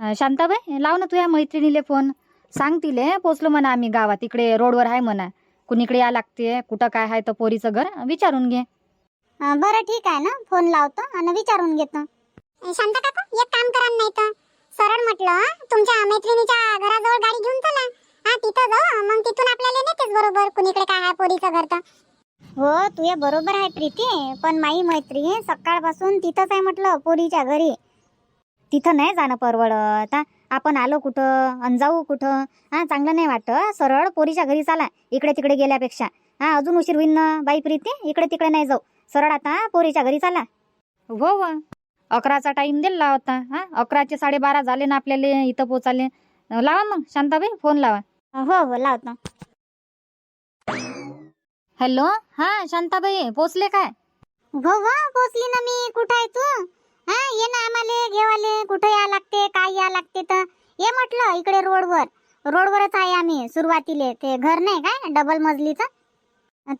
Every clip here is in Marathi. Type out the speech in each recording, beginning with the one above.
अं, शांताबाई लाव ना तुझ्या मैत्रिणीले फोन. सांग तिले पोचलो म्हणा आम्ही गावात. इकडे रोडवर आहे म्हणा. कुणीकडे या लागते कुठं काय आहे तर पोरीचं घर विचारून घे. अं, बरं ठीक आहे ना. फोन लावतो आणि विचारून घेतो. शांत काकू एक काम करा नाही तर सरळ म्हटलं तुमच्या मैत्रिणीच्या घराजवळ गाडी घेऊन चला. हा तिथं जाऊ मग तिथून आपल्याला नेतेच बरोबर. कुणीकडे काय आहे पोरीचं घर तर. हो तू हे बरोबर आहे प्रीती पण माई मैत्रीण सकाळपासून तिथंच आहे म्हटलं पोरीच्या घरी. तिथं नाही जाणं परवडत. हा आपण आलो कुठं अन जाऊ कुठं? हा चांगलं नाही वाटत. सरळ पोरीच्या घरी चाला इकडे तिकडे गेल्यापेक्षा. हा अजून उशीर होईन ना बाई प्रीती? इकडे तिकडे नाही जाऊ. सरळ आता पोरीच्या घरी चाला. हो व अकराचा टाइम दिला होता. हा अकराचे साडेबारा झाले ना आपल्याला इथं पोचाले लावा मग शांताबाई फोन लावा. हो हो लावतो. हॅलो हा शांताबाई पोचले काय? हो हो पोचली ना मी. कुठं आहे तू? हा ये ना आम्हाले घेवाले. कुठं या लागते काय या लागते तर. ये म्हटलं इकडे रोडवर. रोडवरच आहे आम्ही सुरुवातीले. ते घर नाही काय? डबल मजलीचं.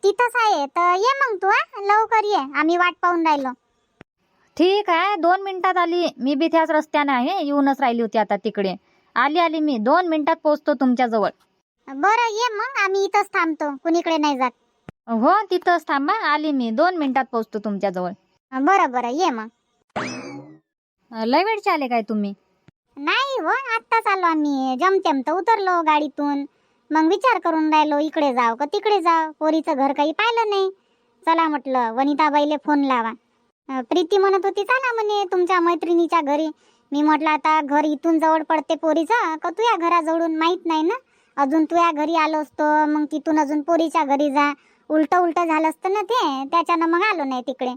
तिथंच आहे. तर ये मग तू हा. लवकर ये. आम्ही वाट पाहून राहिलो. ठीक आहे. दोन मिनिटात आली. मी बी त्याच रस्त्याने आहे. येऊनच राहिली होती आता तिकडे. आली आली मी. दोन मिनिटात पोचतो तुमच्याजवळ. बरं ये मग. आम्ही इथंच थांबतो. कुणीकडे नाही जात. हो तिथंच थांबा. आली मी. दोन मिनिटात पोचतो तुमच्याजवळ. बरं बरं. ये मग. लय वेळचे आले काय तुम्ही? नाही हो आत्ताच आलो आम्ही. जमतेम तर उतरलो गाडीतून. मग विचार करून राहिलो इकडे जाव का तिकडे जाव? पोरीचं घर काही पाहिलं नाही. चला म्हटलं वनिताबाईले फोन लावा. अं, प्रीती म्हणत होती चला म्हणे तुमच्या मैत्रिणीच्या घरी. मी म्हटलं आता घर इथून जवळ पडते पोरीचं. का तुझ्या घराजवळून? माहीत नाही ना. अजून तुझ्या घरी आलो असतो मग तिथून अजून पोरीच्या घरी जा. उलट उलट झालं असतं ना ते. त्याच्यानं मग आलो नाही तिकडे.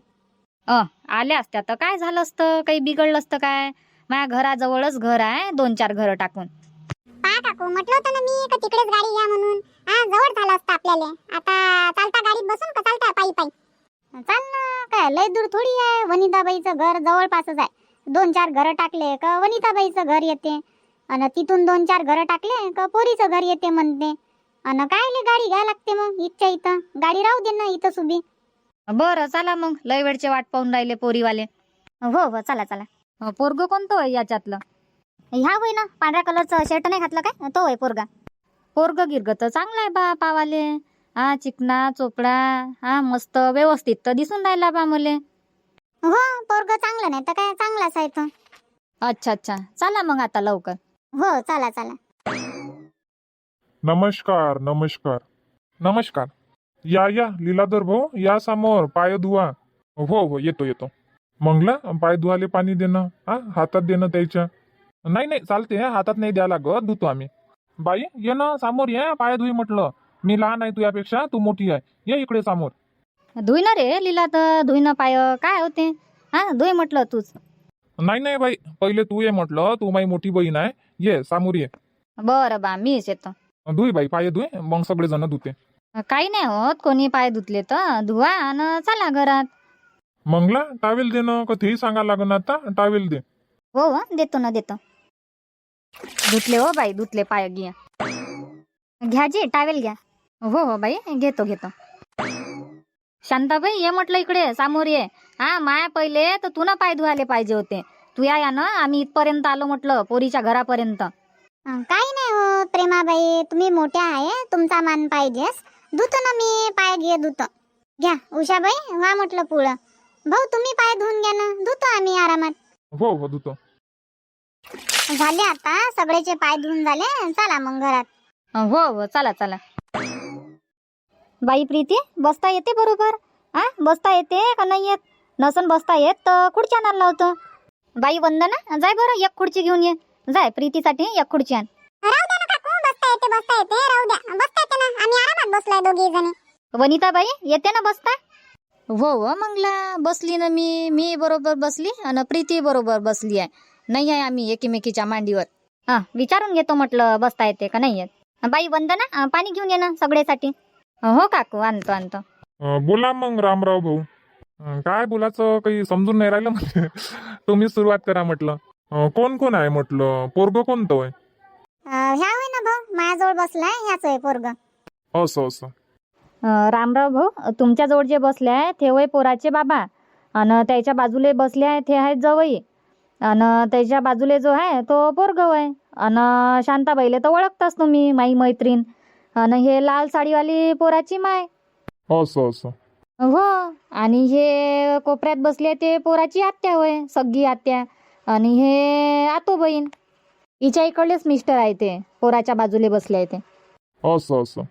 अ आल्या असत्या. तर काय झालं असतं? काही बिघडलं असतं काय? माझ्या घराजवळच घर आहे दोन चार घरं टाकून. पहा काकू म्हटलं होतं ना मी का तिकडेच गाडी या म्हणून. हा जवळ झालं असतं आपल्याला. आता चालता गाडीत बसून का चालता पायी पायी? चाल ना काय लय दूर थोडी आहे. वनिताबाईचं घर जवळपासच आहे. दोन चार घरं टाकले का वनिताबाईचं घर येते. आणि तिथून दोन चार घरं टाकले का पोरीचं घर येते म्हणते. आणि काय गाडी घ्यायला लागते मग इथच्या इथं? गाडी राहू दे ना इथंच उभी. बरं चला मग. लय वेळचे वाट पाहून राहिले पोरीवाले. हो हो चला चला. अं, पोरगं कोणतं आहे याच्यातलं? ह्या होय ना पांढऱ्या कलरचं शर्ट नाही घातलं काय? तो होय पोरगा. पोरग गिरग तर चांगलं आहे बा पावाले. हा चिकना चोपडा हा मस्त व्यवस्थित तर दिसून राहिला बा मले. हो पोरग चांगलं नाही तर काय चांगलाच आहे तो. अच्छा अच्छा. चला मग आता लवकर. हो चला चला. नमस्कार नमस्कार. नमस्कार. या या लीलाधर भाऊ या समोर पाय धुवा. हो हो येतो येतो. मंगला पाय धुवाले पाणी देणं हा हातात देणं त्याच्या. नाही नाही चालते हा, हातात नाही द्या लागत धुतो आम्ही. बाई ये ना समोर ये पाय धुई म्हटलं. मी लहान आहे तुझ्यापेक्षा तू मोठी आहे. ये इकडे समोर. धुई ना रे लिला तर धुई ना पाय काय होते हा धुई म्हटलं तूच. नाही नाही बाई पहिले तू ये म्हटलं तू माझी मोठी बहीण आहे. ये समोर ये. बरं बा मीच येतो. धुई बाई पाय धुई मग सगळे जण धुते. काही नाही होत. कोणी पाय धुतले तर धुवा आणि चला घरात. मंगला टावेल देणं का तेही सांगा लागन आता? टावेल दे. हो हो देतो ना देतो. धुतले हो बाई धुतले पाय घ्या घ्या जी टावेल घ्या. हो हो बाई घेतो घेतो. शांताबाई ये म्हटलं इकडे समोर ये. हा माया पहिले तर तू ना पाय धुवायला पाहिजे होते. तू या ना आम्ही इथपर्यंत आलो म्हटलं पोरीच्या घरापर्यंत. अं, काही नाही हो प्रेमाबाई तुम्ही मोठ्या आहे तुमचा मान पाहिजेस. धुतो ना मी पाय घे धुतो. घ्या उषाबाई व्हा म्हटलं पुढं भाऊ तुम्ही पाय धुवून घ्या ना. धुतो आम्ही आरामात. हो हो धुतो. झाले आता सगळेचे पाय धुवून झाले. चला मग घरात. हो हो चला चला. बाई प्रीती बसता येते बरोबर? हा बसता येते का नाही येत? नसन बसता येत तर खुर्ची आणायला लावतो. बाई वंदना जाय बरं एक खुर्ची घेऊन ये. जाय प्रीतीसाठी एक खुर्ची आण. बसता येते राहू द्या. बसता येते ना. आम्ही आरामात बसलोय दोघी जणी. वनिताबाई येते ना बसता हो हो मंगला. बसली ना मी. मी बरोबर बसली आणि प्रीती बरोबर बसली आहे. नाही आहे आम्ही एकीमेकीच्या मांडीवर. हा विचारून घेतो म्हटलं बसता येते का नाही येत. बाई वंदना अं, पाणी घेऊन ये ना सगळ्यासाठी. हो काकू आणतो आणतो. अं, बोला मग रामराव भाऊ. अं, काय बोलायचं काही समजून नाही राहिलं म्हणजे तुम्ही सुरुवात करा म्हटलं. अं, कोण कोण आहे म्हटलं? पोरग कोणतं आहे? ह्या होय ना भाऊ? माझ्याजवळ बसलाय ह्याच होय पोरग. असं असं. अं, रामराव भाऊ तुमच्याजवळ जे बसले आहे ते वय पोराचे बाबा. आणि त्याच्या बाजूले बसले आहे ते आहेत जवई. आणि त्याच्या बाजूले जो आहे तो पोरगव आहे आणि शांताबाईले तर ओळखताच तुम्ही माई मैत्रीण. आणि हे लाल साडीवाली पोराची माय. असं असं. हो आणि हे कोपऱ्यात बसले ते पोराची आत्या होय सगळी आत्या. आणि हे आतो बहीण हिच्या इकडलेच मिस्टर आहे ते. पोराच्या बाजूले बसले आहे ते. असं असं.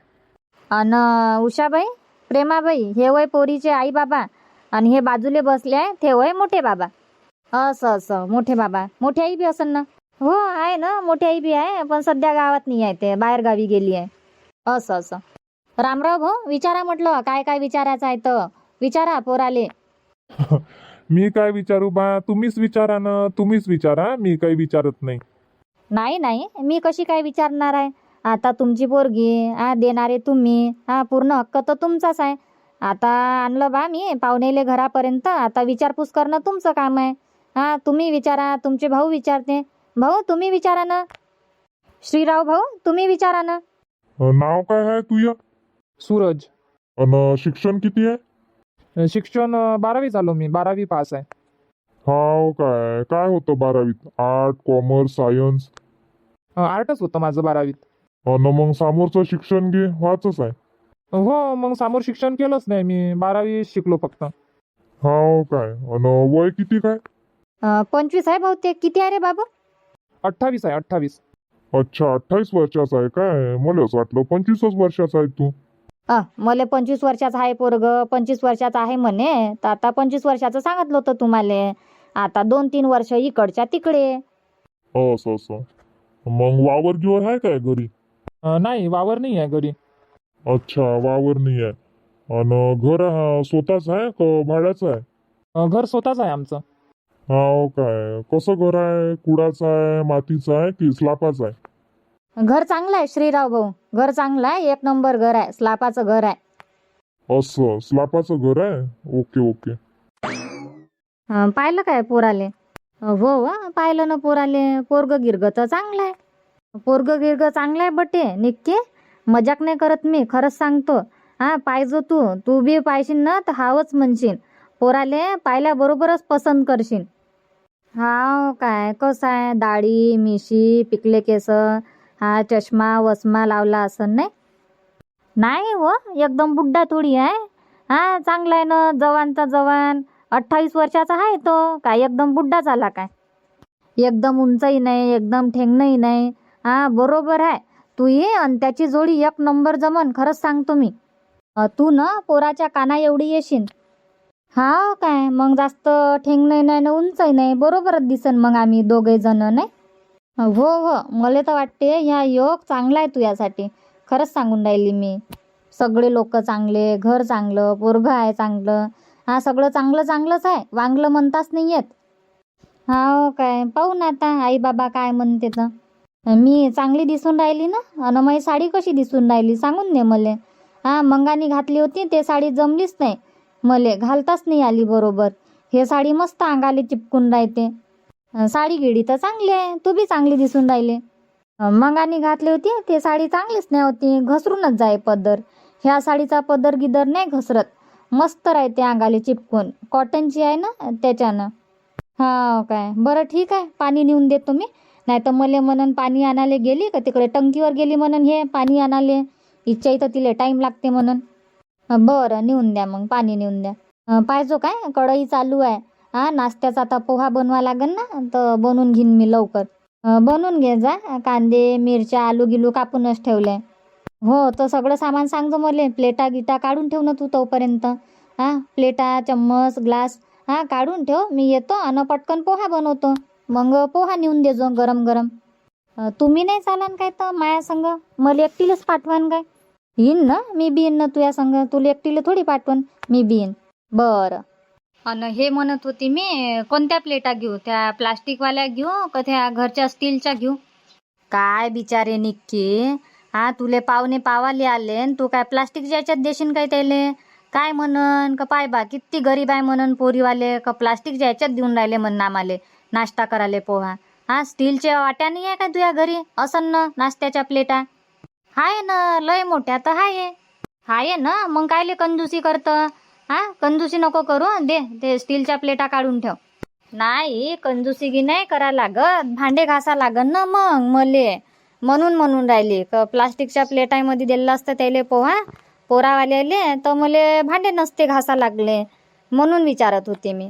आणि उषाबाई प्रेमाबाई हे वय पोरीचे आई बाबा आणि हे बाजूले बसले आहे ते वय मोठे बाबा. असं असं. मोठे बाबा. मोठी आई बी असन ना? हो आहे ना. मोठी आई बी आहे पण सध्या गावात नाही आहे ते. बाहेर गावी गेली आहे. असं असं. रामराव भाऊ विचारा म्हटलं काय काय विचारायचं आहे तर. विचारा पोराले. मी काय विचारू बा? तुम्हीच विचारा ना. तुम्हीच विचारा. मी काही विचारत नाही. नाही नाही. मी कशी काय विचारणार आहे? आता तुमची पोरगी हा देणारे तुम्ही हा पूर्ण हक्क तर तुमचाच आहे. आता आणलं बा मी पाहुणेले घरापर्यंत. आता विचारपूस करणं तुमचं काम आहे. हा तुम्ही विचारा तुमचे भाऊ विचारते. भाऊ तुम्ही विचारा ना. श्रीराव भाऊ तुम्ही विचारा ना. नाव काय आहे तुझं सूरज. अन शिक्षण किती आहे? शिक्षण अ, बारावी झालो मी. बारावी पास आहे. हाव काय. काय होतं बारावीत? Art commerce science? आर्टच होतं माझं बारावीत. अन मग समोरचं शिक्षण घे वाचच आहे. हो मग समोर शिक्षण केलंच नाही मी बारावी शिकलो फक्त. हाव काय? अन वय किती काय? अं, पंचवीस आहे बहुतेक. किती आहे रे बाबू? अठ्ठावीस आहे अठ्ठावीस. अच्छा अठ्ठावीस वर्षाचा आहे काय? मला असं वाटलं पंचवीसच वर्षाचा आहे तू. अ मला पंचवीस वर्षाचा आहे पोरग. पंचवीस वर्षाचा आहे म्हणे. तर आता पंचवीस वर्षाचं सांगितलं होतं तुम्हाला. आता दोन तीन वर्ष इकडच्या तिकडे. असं असं. मग वावर गिवर आहे काय घरी? अ, नाही वावर नाही आहे घरी. अच्छा वावर नाही आहे. आणि घर अं, स्वतःच आहे का भाड्याचं आहे? अ, घर स्वतःच आहे आमचं. हाव काय. कसं घर आहे? कुडाचं आहे मातीचं आहे की स्लापाचं आहे? घर चांगलं आहे श्रीराव भाऊ. घर चांगलं आहे एक नंबर घर आहे. स्लापाचं घर आहे. असं स्लापाचं घर आहे? Okay okay. अं, पाहिलं काय पोराले? हो, हो वा पाहिलं ना पोराले. पोरग गिरग तर चांगलं आहे. पोरग गिरग चांगलं आहे बटे निक्के. मजाक नाही करत मी खरंच सांगतो. हा पाहिजो तू. तू बी पाहिशील ना तर हावच म्हणशील. पोराले पाहिल्याबरोबरच पसंत करशील. हाव काय कसं आहे? दाढी मिशी पिकले केस हा चष्मा वसमा लावला असं नाही? नाही हो एकदम बुड्ढा थोडी आहे. हा चांगला आहे ना जवानचा जवान. अठ्ठावीस वर्षाचा आहे तो. काय एकदम बुड्ढा झाला काय? एकदम उंचही नाही एकदम ठेंगणंही नाही. हा बरोबर आहे. तू ये आणि त्याची जोडी एक नंबर जमन खरंच सांगतो मी. तू ना पोराच्या काना एवढी येशील हा काय मग जास्त ठेंगणंही नाही ना उंचही नाही बरोबरच दिसन मग आम्ही दोघे जण नाही? हो हो मला तर वाटते ह्या योग चांगला आहे तू यासाठी खरंच सांगून राहिली मी. सगळे लोक चांगले घर चांगलं पोरगं आहे चांगलं. हा सगळं चांगलं चांगलंच आहे. वांगलं म्हणताच नाही येत. हो काय पाहू ना आता आई बाबा काय म्हणते तर. मी चांगली दिसून राहिली ना? अन माझी साडी कशी दिसून राहिली? सांगून दे मले. हा मंगानी घातली होती ते साडी जमलीच नाही. मले घालताच नाही आली बरोबर. हे साडी मस्त अंगाले चिपकून राहते. साडी गिडी तर चांगली आहे. तू बी चांगली दिसून राहिले. मंगानी घातली होती ते साडी चांगलीच नाही होती. घसरूनच जाय पदर. ह्या साडीचा पदर गिदर नाही घसरत. मस्त राहते अंगाले चिपकून. कॉटनची आहे ना त्याच्यानं. हा काय. बरं ठीक आहे. पाणी नेऊन देतो मी नाही तर मले म्हणून पाणी आणायला गेली का? तिकडे टंकीवर गेली म्हणून हे पाणी आणाले इच्छा इथं तिला टाईम लागते म्हणून. बरं नेऊन द्या मग पाणी नेऊन द्या. पाहिजो काय? कढई चालू आहे. हा नाश्त्याचा आता पोहा बनवा लागेल ना तर बनवून घेईन मी लवकर. बनवून घे जा. कांदे मिरच्या आलू गिलू कापूनच ठेवले. हो तर सगळं सामान सांगतो मला. प्लेटा गिटा काढून ठेव ना तू तोपर्यंत. हा प्लेटा चम्मच ग्लास हा काढून ठेव. मी येतो आणि पटकन पोहा बनवतो. मग पोहा नेऊन देजो गरम गरम. तुम्ही नाही चालान काय तर माया संग? मला एकटीलाच पाठवान काय? येईन ना? मी बीन ना तुझ्या संग? तुला एकटीला थोडी पाठवण. मी बीन बर. बरं हे म्हणत होती मी कोणत्या प्लेटा घेऊ? त्या प्लास्टिकवाल्या घेऊ का त्या घरच्या स्टीलच्या घेऊ? काय बिचारे निक्की? हा तुले पाहुणे पावाले आले न तू काय प्लास्टिकच्या याच्यात देशील काय त्याले? काय म्हणन? का पाय बा किती गरीब आहे म्हणन पोरीवाले? का प्लास्टिकच्या याच्यात देऊन राहिले म्हणून आम्हाले नाश्ता कराले पोहा. हा स्टीलच्या वाट्या नाही आहे का तुझ्या घरी? असन ना नाश्त्याच्या प्लेटा हाय ना लय मोठ्या तर हाय हाय ना मग कायले कंजूसी करतं? हा कंजूसी नको करू दे ते स्टीलच्या प्लेटा काढून ठेव. नाही कंजूसीगी नाही करा लागत. भांडे घासा लागन ना मग मले. म्हणून म्हणून राहिली. क प्लास्टिकच्या प्लेटामध्ये दिलेलं असतं त्याले पोहा पोरावाल्याले तर मले भांडे नसते घासा लागले म्हणून विचारत होते मी.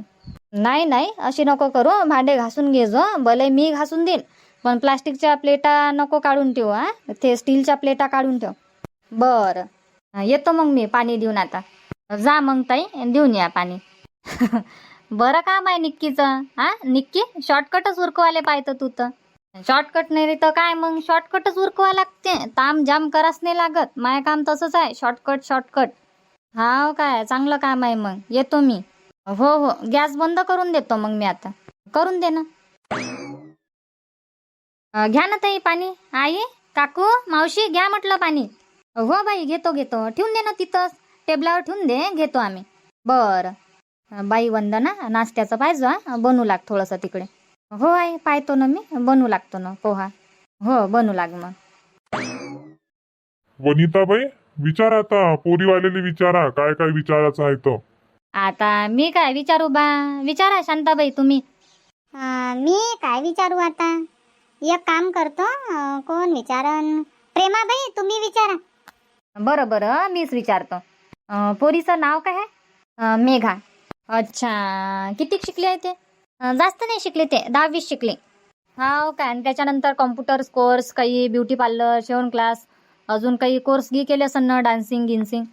नाही नाही अशी नको करू भांडे घासून घे जो भले मी घासून देईन पण प्लास्टिकच्या प्लेटा नको काढून ठेव हा. ते स्टीलच्या प्लेटा काढून ठेव. बरं. येतो मग मी पाणी देऊन आता. जा मग ताई देऊन या पाणी. बरं काम आहे निक्कीचं हा? निक्की शॉर्टकटच उरकवाले पाहिजे तू तर. शॉर्टकट नाही रे तर काय मग? शॉर्टकटच उरकवा लागते. ताम जाम कराच नाही लागत. माय काम तसंच आहे. शॉर्टकट शॉर्टकट हा काय? चांगलं काम आहे मग. येतो मी. हो हो. गॅस बंद करून देतो मग मी आता. करून दे ना. घ्या ना ताई पाणी. आई काकू मावशी घ्या म्हटलं पाणी. हो बाई घेतो घेतो. ठेवून दे ना तिथंच टेबलावर ठेवून दे. घेतो आम्ही. बरं. बाई वंदना. नाश्त्याचं पाहिजे बनू बनवू लाग थोडंसं तिकडे. हो आई पाहतो ना मी. बनवू लागतो ना पोहा. हो बनवू लाग मग. वनिताबाई विचार आता. पोरीवालेले विचारा काय काय विचारायचं आहे तो आता मी काय विचारू बा? विचारा शांताबाई तुम्ही. अं, मी काय विचारू आता? एक काम करतो अं, कोण विचारन? प्रेमाबाई तुम्ही विचारा. बरं बरं मीच विचारतो. अं, पोरीचं नाव काय आहे? अं, मेघा. अच्छा किती शिकले आहे ते? जास्त नाही शिकले ते दहावीस शिकले. हो काय आणि त्याच्यानंतर कॉम्प्युटर्स कोर्स काही ब्युटी पार्लर शेवण क्लास अजून काही कोर्स घे केले असेल ना डान्सिंग गिन्सिंग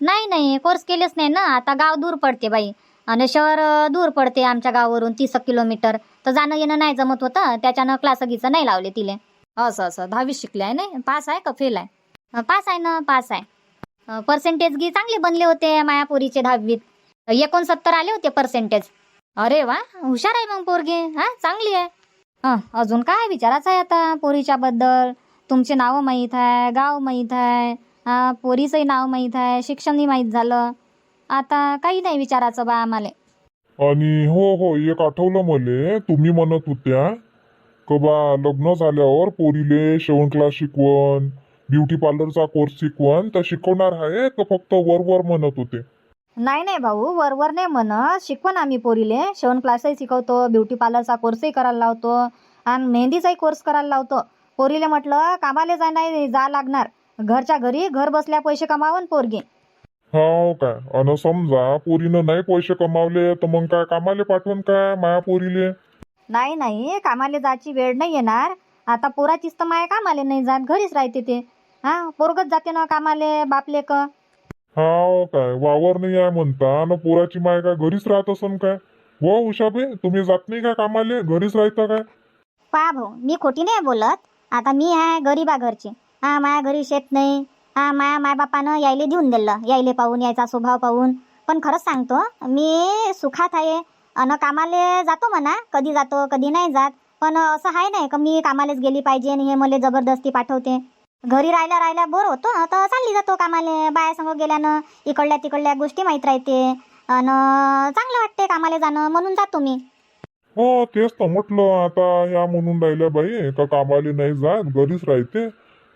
नाही नाही कोर्स केलेच नाही ना. आता गाव दूर पडते बाई. आणि शहर दूर पडते आमच्या गावावरून तीस किलोमीटर तर जाणं येणं नाही जमत होतं. त्याच्यानं क्लास गीचं नाही लावले तिले. असं असं. दहावीस शिकले आहे नाही पास आहे का? फेल आहे? पास आहे ना पास आहे. पर्सेंटेज गी चांगले बनले होते मायापुरीचे दहावीत. एकोणसत्तर आले होते पर्सेंटेज अरे वा हुशार आहे मग पोरगी. हा चांगली आहे. हं, अजून काय विचारायचं आहे आता पोरीच्या बद्दल तुमचे नाव माहीत आहे गाव माहीत आहे हा पोरीचंही नाव माहीत आहे शिक्षणही माहीत झालं. आता काही नाही विचारायचं बा आम्हाला. आणि हो हो एक आठवलं मले तुम्ही म्हणत होत्या क बा लग्न झाल्यावर पोरीले शेवण क्लास शिकवण ब्युटी पार्लरचा कोर्स शिकवण तर शिकवणार आहे का फक्त वर वर म्हणत होते. नाही नाही भाऊ वरवर नाही म्हणत. शिकवण आम्ही पोरीले. शेवण क्लासही शिकवतो ब्युटी पार्लरचा कोर्सही करायला लावतो आणि मेहंदीचाही कोर्स करायला लावतो. पोरीले म्हटलं कामाला जा नाही जा लागणार. घरच्या घरी घर बसल्या पैसे कमावून पोरगी. हो काय? अन समजा पोरीनं नाही पैसे कमावले तर मग काय कामाले पाठवण काय माया पोरीले? नाही नाही कामाला जायची वेळ नाही येणार. आता पोराचीच तर माया कामाले नाही जात घरीच राहते ते. हा पोरगच जाते ना कामाले बापले क. हो काय? वावर नाही आहे म्हणता. न पोराची माय काय घरीच राहत असन काय? हो उषाबे तुम्ही जात नाही का कामाले? घरीच राहता काय? पा भाऊ मी खोटी नाही बोलत. आता मी आहे गरीबा घरची हा माया घरी शेत नाही. हा माया मायबापानं यायले देऊन दिलं. यायले पाहून यायचा स्वभाव पाहून. पण खरंच सांगतो मी सुखात आहे. अन कामाले जातो म्हणा. कधी जातो कधी नाही जात. पण असं आहे नाही का मी कामालेच गेली पाहिजे आणि हे मला जबरदस्ती पाठवते. घरी राहिल्या राहिल्या बोर होतो तर चालली जातो कामाले. बायासंग गेल्यानं इकडल्या तिकडल्या गोष्टी माहीत राहते. अन चांगलं वाटते कामाले जाणं म्हणून जातो मी. हो तेच तर म्हटलं आता ह्या म्हणून राहिल्या बाई का कामाले नाही जात घरीच राहते.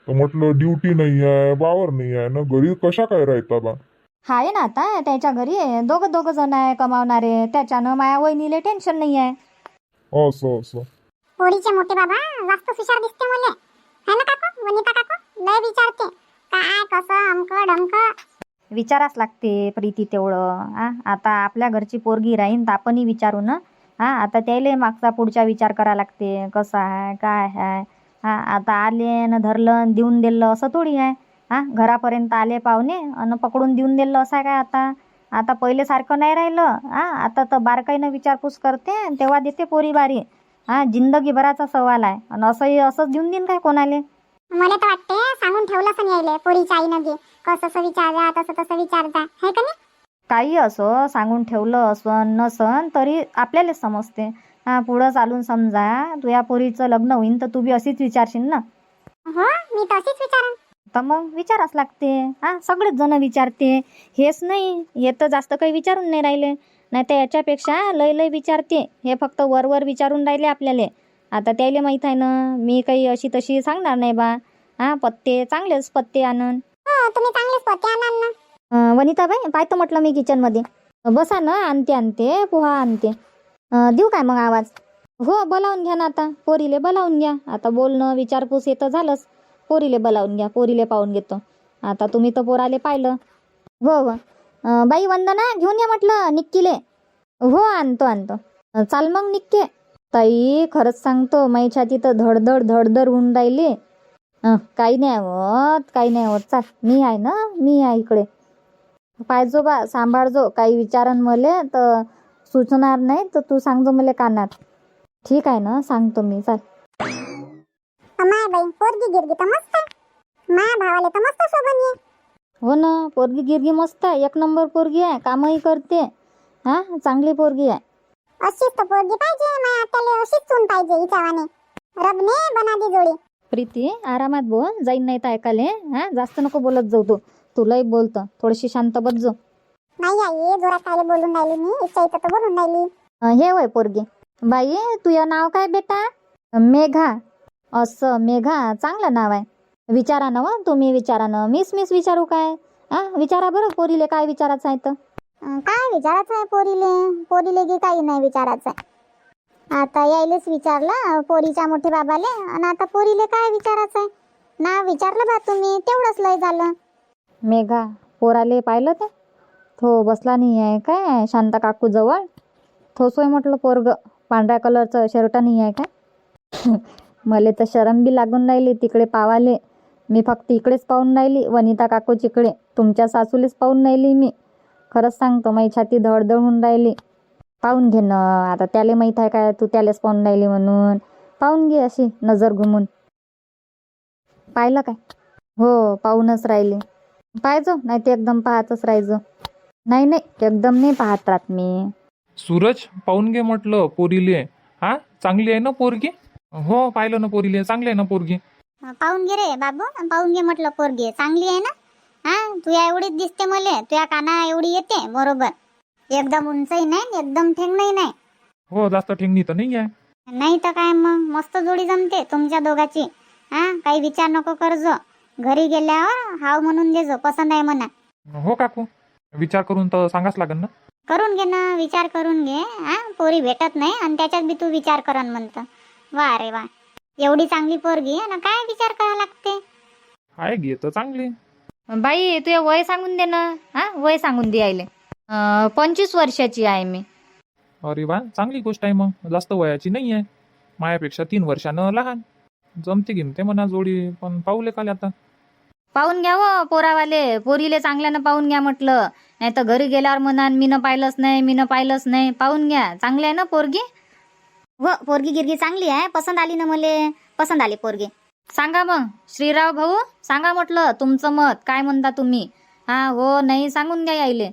तर म्हटलं ड्युटी नाही आहे वावर नाही आहे ना घरी कशा काय राहता बा? आहे ना आता त्याच्या घरी दोघं दोघं जण आहे कमावणारे. त्याच्यानं माया वहिनीले टेन्शन नाही आहे असं असं. पोरीचे मोठे बाबा जास्त हुशार दिसते मुले. है ना काकू वनिता काकू लय विचारते. काय कसं अमक डमक विचाराच लागते प्रीती तेवढं हा आता आपल्या घरची पोरगी राहीन तर आपणही विचारू ना हा आता त्याले मागचा पुढचा विचार करा लागते. कसं आहे काय आहे हा आता आले न धरलं न देऊन दिलं असं थोडी आहे हा घरापर्यंत आले पाहुणे आणि पकडून देऊन दिलं असं आहे काय आता? आता पहिले सारखं नाही राहिलं हा आता तर बारकाईनं विचारपूस करते तेव्हा देते पोरी बारी. हा जिंदगीभराचा सवाल आहे. आणि असंही असंच देऊन देईन काय कोणाले? मला तर वाटते सांगून ठेवलं पण यायले पोरीच्या आईनं बी. कसं कसं विचारजा तसं तसं विचारजा है का नाही? काही असो सांगून ठेवलं असन नसन तरी आपल्यालाच समजते. हा पुढं चालून समजा तुझ्या पोरीचं लग्न होईन तर तू बी अशीच विचारशील ना? हो मी तशीच विचारन. तर मग विचाराच लागते. हा सगळेच जण विचारते. हेच नाही हे तर जास्त काही विचारून नाही राहिले. नाही तर याच्यापेक्षा लय लय विचारते. हे फक्त वरवर विचारून राहिले आपल्याला. आता त्याला माहीत आहे ना मी काही अशी तशी सांगणार नाही बा. हा पत्ते चांगलेच पत्ते आणन. हो तुम्ही चांगलेच पत्ते आणाल ना. अं, वनिताबाई पाहतो म्हटलं मी किचनमध्ये बसा ना आणते आणते पोहा आणते. अं, देऊ काय मग आवाज? हो बोलावून घ्या ना आता. पोरीले बोलावून घ्या. आता बोलणं विचारपूस येतं झालंच. पोरीले बोलावून घ्या पोरीले पाहून घेतो. आता तुम्ही तर पोराले पाहिलं. हो हो. अं, बाई वंदना घेऊन या म्हटलं निक्कीले. हो आणतो आणतो. अं, चाल मग निक्के. ताई खरंच सांगतो माई छाती तर धडधड धडधड होऊन राहिली. अं, काही नाही होत काही नाही होत चाल मी आहे ना मी आहे इकडे. पाहिजो बा सांभाळजो काही विचारन मले तर सुचणार नाही तर तू सांगजो मला कानात. ठीक आहे ना सांगतो मी चाल. बाई पोरगी गिरगी तर मस्त माया भावाले तर मस्त शोभन ये हो ना पोरगी गिरगी मस्त आहे. एक नंबर पोरगी आहे कामही करते. हा चांगली पोरगी आहे. अशीच तर पोरगी पाहिजे माया आत्याले अशीच सून पाहिजे हिच्यावाने. रबने बनादी जोडी. प्रीती आरामात बोल जाईन नाही तर ऐकाले हा? जास्त नको बोलत जाऊ तू. तुलाही बोलतं. थोडीशी शांत बसजो नाही आई जोरात काय बोलून राहिली मी इच्छा इथं तर बोलून राहिली. अं, हे वय पोरगी. बाई तुझं नाव काय बेटा? मेघा. असं मेघा चांगलं नाव आहे. विचारा ना व तुम्ही विचारा ना मीच मीच विचारू काय? हा विचारा बरं पोरीले काय विचारायचं आहे तर. काय विचारायचं आहे पोरीले? पोरीले की काही नाही विचारायचं आहे. आता यायलेच विचारलं पोरीच्या मोठे बाबाले. आणि आता पोरीले काय विचारायचं आहे? ना विचारलं बा तुम्ही तेवढंच लय झालं. मेघा पोराले पाहिलं ते? तो बसला नाही आहे काय? शांता काकू जवळ? थोसोय म्हटलं पोरग. पांढऱ्या कलरचं शर्ट नाही आहे काय? मले तर शरम बी लागून राहिली तिकडे पावाले. मी फक्त इकडेच पाहून राहिली वनिता काकूच इकडे तुमच्या सासूलेच पाहून राहिली मी. खरंच सांगतो माझी छाती धडधड होऊन राहिली. पाहून घे ना आता त्याले माहीत आहे काय? तू त्यालेच पाहून राहिली म्हणून. पाहून घे अशी नजर घुमून. पाहिलं काय? हो पाहूनच राहिली. पाहिजो नाही ते एकदम पाहतच राहायचो. नाही नाही एकदम नाही पाहत राहत मी. सूरज पाहून घे म्हटलं पोरीले. हा? चांगली आहे ना पोरगी? हो पाहिलं ना पोरीले. चांगली आहे ना पोरगी? पाहून घे रे बाबू. पाहून घे म्हटलं पोरगी. चांगली आहे ना? हा तुया एवढीच दिसते मले. तुया काना एवढी येते बरोबर. एकदम उंचही नाही एकदम ठेंगणही नाही. हो जास्त ठेंगणी तर नाही आहे नाही तर काय मग? मस्त जोडी जमते तुमच्या दोघाची. हा काही विचार नको करजो घरी गेल्यावर हाव म्हणून देजो पसंत आहे म्हणा. हो काकू. विचार करून तर सांगाच लागेल ना. करून घे ना विचार करून घे. हा पोरी भेटत नाही आणि त्याच्यात बी तू विचार करन म्हणतं. वा रे वा. एवढी चांगली पोरगी आहे ना काय विचार करा लागते? आहे गे तर चांगली. बाई तुझे वय सांगून दे ना. हा वय सांगून दे आईले अं, पंचवीस वर्षाची आहे मी. अरे वा चांगली गोष्ट आहे मग. जास्त वयाची नाही आहे. मायापेक्षा तीन वर्षानं लहान. जमते गिमते म्हणा जोडी पण पाहूले काल आता. पाहून घ्या व पोरावाले. पोरीले चांगल्यानं पाहून घ्या म्हटलं. नाही तर घरी गेल्यावर म्हणा मीनं पाहिलंच नाही मीनं पाहिलंच नाही. पाहून घ्या. चांगली आहे ना पोरगी? हो पोरगी गिरगी चांगली आहे. पसंत आली ना मले? पसंत आली पोरगी. सांगा मग श्रीराव भाऊ सांगा म्हटलं तुमचं मत काय म्हणता तुम्ही? हा हो नाही सांगून द्या यायले.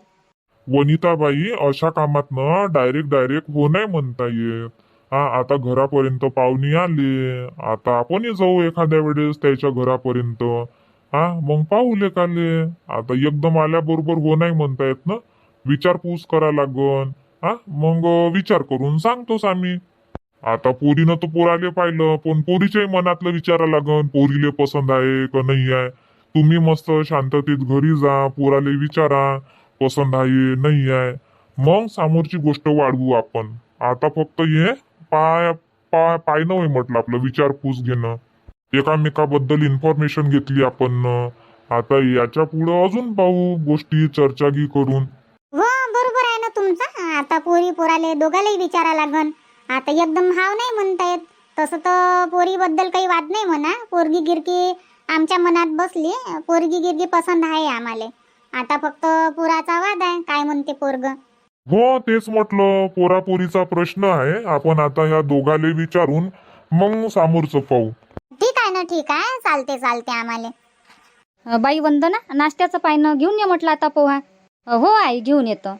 वनिताबाई अशा कामातनं डायरेक्ट डायरेक्ट हो नाही म्हणता येत. हा आता घरापर्यंत पाहुणी आले. आता आपणही जाऊ एखाद्या वेळेस त्याच्या घरापर्यंत. हा मग पाहू लेखाले आता एकदम आल्याबरोबर हो नाही म्हणता येत ना? विचारपूस करा लागन. हा मग विचार करून सांगतोस आम्ही. आता पोरीनं तर पोराले पाहिलं पण पोरीच्याही मनातलं विचारा लागन पोरीले पसंद आहे का नाही आहे. तुम्ही मस्त शांततेत घरी जा पोराले विचारा पसंत आहे नाही आहे. मग समोरची गोष्ट वाढवू आपण. आता फक्त हे पाय पाय पायनं होय म्हटलं आपलं विचारपूस घेणं. एकामेकाबद्दल इन्फॉर्मेशन घेतली आपण. आता याच्या पुढं अजून पाहू गोष्टी चर्चा गी करून. हो बरोबर आहे ना तुमचं. आता पोरी पोराले दोघालाही विचारा लागन. आता एकदम हाव नाही म्हणता येत. तसं तर पोरीबद्दल काही वाद नाही म्हणा. पोरगी गिरकी आमच्या मनात बसली. पोरगी गिरगी पसंत आहे आम्हाला. आता फक्त पोराचा वाद आहे. काय म्हणते पोरग? हो तेच म्हटलं. पोरापोरीचा प्रश्न आहे. आपण आता ह्या दोघाले विचारून मग समोरचं पाहू. ठीक आहे ना ठीक आहे. चालते चालते आम्हाला. अं, बाई वंदना नाश्त्याचं पायनं घेऊन ये म्हटलं आता पोहा. अं, हो आई घेऊन येतो.